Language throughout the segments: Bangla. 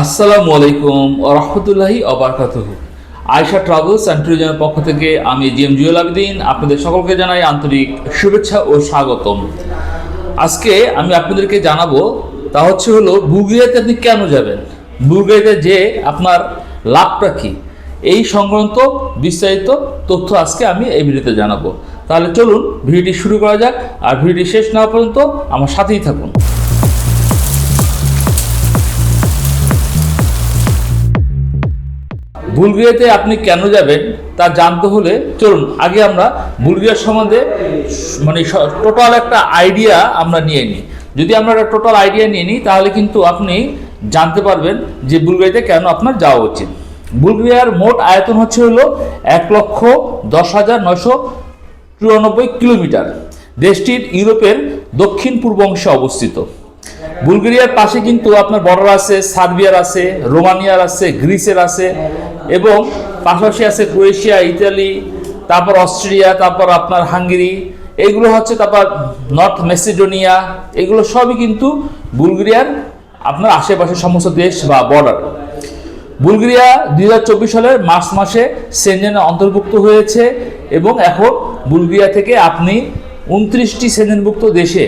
আসসালামু আলাইকুম রহমতুল্লাহি অবরকাতুহ আয়শা ট্রাভেলস অ্যান্ড ট্যুরিজমের পক্ষ থেকে আমি জি এম জুয়েল আবিদিন আপনাদের সকলকে জানাই আন্তরিক শুভেচ্ছা ও স্বাগতম। আজকে আমি আপনাদেরকে জানাব, তা হচ্ছে হলো বুলগেরিয়াতে আপনি কেন যাবেন? বুলগেরিয়াতে যে আপনার লাভটা কী? এই সংক্রান্ত বিস্তারিত তথ্য আজকে আমি এই ভিডিওতে জানাব। তাহলে চলুন ভিডিওটি শুরু করা যাক, আর ভিডিওটি শেষ না পর্যন্ত আমার সাথেই থাকুন। বুলগেরিয়াতে আপনি কেন যাবেন তা জানতে হলে চলুন, আগে আমরা বুলগেরিয়ার সম্বন্ধে মানে টোটাল একটা আইডিয়া আমরা নিয়ে নিই। যদি আমরা একটা টোটাল আইডিয়া নিয়ে নিই, তাহলে কিন্তু আপনি জানতে পারবেন যে বুলগেরিয়াতে কেন আপনার যাওয়া উচিত। বুলগেরিয়ার মোট আয়তন হচ্ছে হলো এক লক্ষ দশ হাজার নয়শো চুরানব্বই কিলোমিটার। দেশটির ইউরোপের দক্ষিণ পূর্ব অংশে অবস্থিত। বুলগেরিয়ার পাশে কিন্তু আপনার বর্ডার আছে, সার্বিয়ার আছে, রোমানিয়ার আছে, গ্রিসের আছে এবং পাশাপাশি আছে ক্রোয়েশিয়া, ইতালি, তারপর অস্ট্রেলিয়া তারপর আপনার হাঙ্গেরি। এইগুলো হচ্ছে তারপর নর্থ মেসিডোনিয়া। এগুলো সবই কিন্তু বুলগেরিয়ার আপনার আশেপাশে সমস্ত দেশ বা বর্ডার বুলগেরিয়া দু হাজার চব্বিশ সালের মার্চ মাসে সেনজেনে অন্তর্ভুক্ত হয়েছে এবং এখন বুলগেরিয়া থেকে আপনি উনত্রিশটি সেনজেনভুক্ত দেশে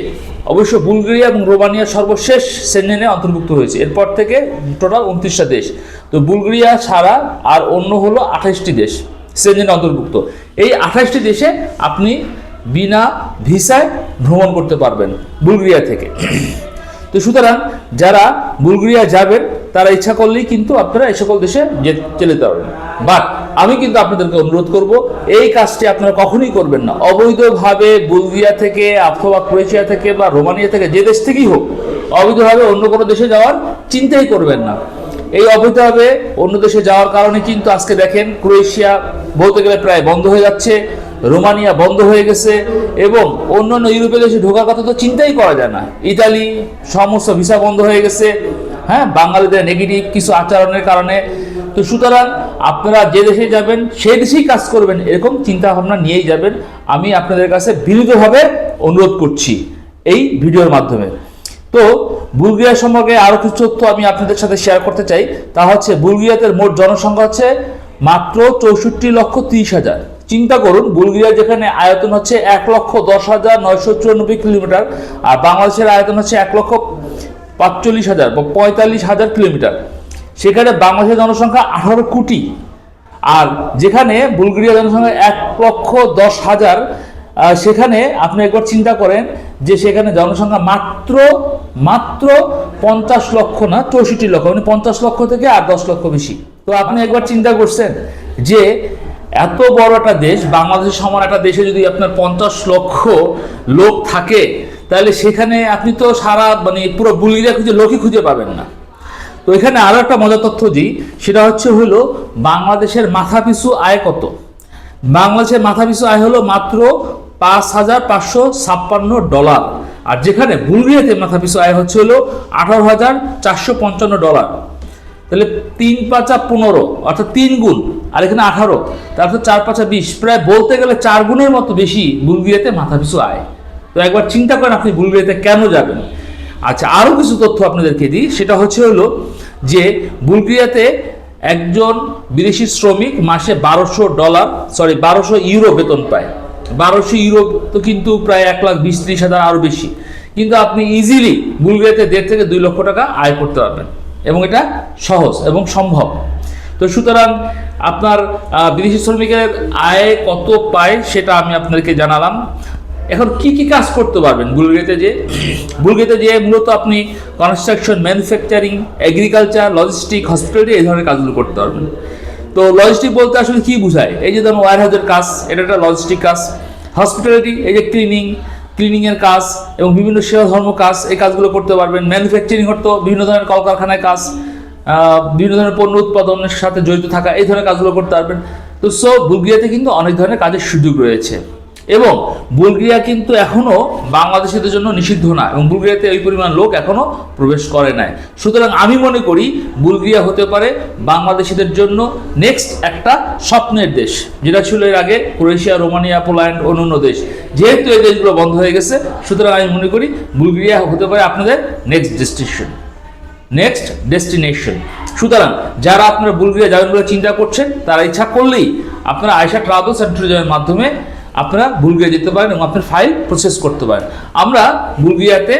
অবশ্য বুলগেরিয়া এবং রোমানিয়া সর্বশেষ সেনজেনে অন্তর্ভুক্ত হয়েছে। এরপর থেকে টোটাল উনত্রিশটা দেশ। তো বুলগেরিয়া ছাড়া আর অন্য হলো আঠাশটি দেশ সেনজেনে অন্তর্ভুক্ত। এই আঠাশটি দেশে আপনি বিনা ভিসায় ভ্রমণ করতে পারবেন বুলগেরিয়া থেকে। তো সুতরাং যারা বুলগেরিয়া যাবেন, তারা ইচ্ছা করলেই কিন্তু আপনারা এই সকল দেশে যে- চলে যেতে পারবেন বাট আমি কিন্তু আপনাদেরকে অনুরোধ করব, এই কাজটি আপনারা কখনোই করবেন না। অবৈধভাবে বুলগেরিয়া থেকে, অথবা ক্রোয়েশিয়া থেকে বা রোমানিয়া থেকে যে দেশ থেকেই হোক, অবৈধভাবে অন্য কোনো দেশে যাওয়ার চিন্তাই করবেন না। এই অবৈধভাবে অন্য দেশে যাওয়ার কারণে কিন্তু আজকে দেখেন ক্রোয়েশিয়া বলতে গেলে প্রায় বন্ধ হয়ে যাচ্ছে, রোমানিয়া বন্ধ হয়ে গেছে, এবং অন্যান্য ইউরোপীয় দেশে ঢোকার কথা তো চিন্তাই করা যায় না। ইতালি সমস্ত ভিসা বন্ধ হয়ে গেছে হ্যাঁ বাঙালিদের নেগেটিভ কিছু আচরণের কারণে। তো সুতরাং আপনারা যে দেশে যাবেন সেই দেশেই কাজ করবেন, এরকম চিন্তা ভাবনা নিয়েই যাবেন। আমি আপনাদের কাছে বিনীতভাবে অনুরোধ করছি এই ভিডিওর মাধ্যমে। তো, বুলগেরিয়া সম্পর্কে আরও কিছু তথ্য আমি আপনাদের সাথে শেয়ার করতে চাই। তা হচ্ছে, বুলগেরিয়াতে মোট জনসংখ্যা হচ্ছে মাত্র চৌষট্টি লক্ষ তিরিশ হাজার। চিন্তা করুন, বুলগেরিয়া যেখানে আয়তন হচ্ছে এক লক্ষ দশ হাজার নয়শো চুরানব্বই কিলোমিটার, আর বাংলাদেশের আয়তন হচ্ছে এক লক্ষ পাঁচচল্লিশ হাজার বা পঁয়তাল্লিশ হাজার কিলোমিটার। সেখানে বাংলাদেশের জনসংখ্যা আঠারো কোটি। আর যেখানে বুলগেরিয়া জনসংখ্যা এক লক্ষ দশ হাজার সেখানে আপনি একবার চিন্তা করেন যে সেখানে জনসংখ্যা মাত্র মাত্র পঞ্চাশ লক্ষ না, চৌষট্টি লক্ষ মানে পঞ্চাশ লক্ষ থেকে আর দশ লক্ষ বেশি। তো আপনি একবার চিন্তা করছেন যে এত বড় একটা দেশ, বাংলাদেশের সমান একটা দেশে যদি আপনার পঞ্চাশ লক্ষ লোক থাকে, তাহলে সেখানে আপনি তো সারা মানে পুরো বুলগেরিয়া খুঁজে লোকই খুঁজে পাবেন না। তো এখানে আরও একটা মজার তথ্য দিই, সেটা হচ্ছে হলো বাংলাদেশের মাথাপিছু আয় কত? বাংলাদেশের মাথাপিছু আয় হলো মাত্র পাঁচ হাজার পাঁচশো ছাপ্পান্ন ডলার। আর যেখানে বুলগেরিয়াতে মাথাপিছু আয় হচ্ছে হলো আঠারো হাজার চারশো পঞ্চান্ন ডলার। তাহলে তিন পাঁচা পনেরো, অর্থাৎ তিন গুণ, আর এখানে আঠারো তারপর চার পাঁচা বিশ। প্রায় বলতে গেলে চার গুণের মতো বেশি বুলগেরিয়াতে মাথাপিছু আয়। তো একবার চিন্তা করেন আপনি বুলগেরিয়াতে কেন যাবেন। আচ্ছা আরও কিছু তথ্য আপনাদেরকে দিই। সেটা হচ্ছে হলো যে বুলগেরিয়াতে একজন বিদেশি শ্রমিক মাসে বারোশো ডলার সরি বারোশো ইউরো বেতন পায়। বারোশো ইউরো তো কিন্তু প্রায় এক লাখ বিশ, ত্রিশ হাজার আরও বেশি। কিন্তু আপনি ইজিলি বুলগেরিয়াতে দেড় থেকে দুই লক্ষ টাকা আয় করতে পারবেন। এবং এটা সহজ এবং সম্ভব। তো সুতরাং আপনার বিদেশি শ্রমিকের আয় কত পায় সেটা আমি আপনাদেরকে জানালাম। এখন কি কি কাজ করতে পারবেন বুলগেরিয়াতে যে? বুলগেরিয়াতে যে মূলত আপনি construction manufacturing agriculture logistic hospitality এই ধরনের কাজগুলো করতে পারবেন। তো লজিস্টিক বলতে আসলে কি বোঝায়? এই যে ধরুন ওয়ার হাউসের কাজ, এটা একটা লজিস্টিক কাজ। হসপিটালিটি এই যে ক্লিনিং ক্লিনিংয়ের কাজ এবং বিভিন্ন সেবা ধর্ম কাজ, এই কাজগুলো করতে পারবেন। ম্যানুফ্যাকচারিং করতো বিভিন্ন ধরনের কলকারখানায় কাজ বিভিন্ন ধরনের পণ্য উৎপাদনের সাথে জড়িত থাকা, এই ধরনের কাজগুলো করতে পারবেন। তো সো বুলগেরিয়াতে কিন্তু অনেক ধরনের কাজের সুযোগ রয়েছে। এবং বুলগেরিয়া কিন্তু এখনও বাংলাদেশিদের জন্য নিষিদ্ধ না এবং বুলগেরিয়াতে ওই পরিমাণ লোক এখনও প্রবেশ করে নাই। সুতরাং আমি মনে করি বুলগেরিয়া হতে পারে বাংলাদেশিদের জন্য নেক্সট একটা স্বপ্নের দেশ, যেটা ছিল এর আগে ক্রোয়েশিয়া, রোমানিয়া, পোল্যান্ড অন্যান্য দেশ। যেহেতু এই দেশগুলো বন্ধ হয়ে গেছে, সুতরাং আমি মনে করি বুলগেরিয়া হতে পারে আপনাদের নেক্সট ডেস্টিনেশন নেক্সট ডেস্টিনেশন সুতরাং যারা আপনারা বুলগেরিয়া যাবেন বলে চিন্তা করছেন, তারা ইচ্ছা করলেই আপনারা আয়সা ট্রাভেলস অ্যান্ড ট্যুরিজমের মাধ্যমে আপনারা বুলগেরিয়া যেতে পারেন এবং আপনার ফাইল প্রসেস করতে পারেন। আমরা বুলগেরিয়াতে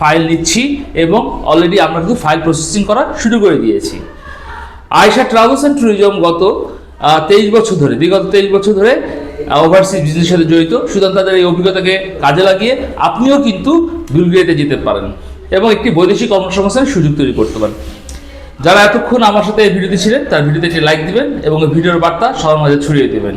ফাইল নিচ্ছি এবং অলরেডি আমরা কিন্তু ফাইল প্রসেসিং করা শুরু করে দিয়েছি। আয়সা ট্রাভেলস অ্যান্ড ট্যুরিজম গত তেইশ বছর ধরে, বিগত তেইশ বছর ধরে ওভারসিজ বিজনেসের সাথে জড়িত। সুতরাং তাদের এই অভিজ্ঞতাকে কাজে লাগিয়ে আপনিও কিন্তু বুলগেরিয়াতে যেতে পারেন এবং একটি বৈদেশিক কর্মসংস্থানের সুযোগ তৈরি করতে পারেন। যারা এতক্ষণ আমার সাথে এই ভিডিওতে ছিলেন, তার ভিডিওতে একটি লাইক দিবেন এবং ভিডিওর বার্তা সবার মাঝে ছড়িয়ে দেবেন।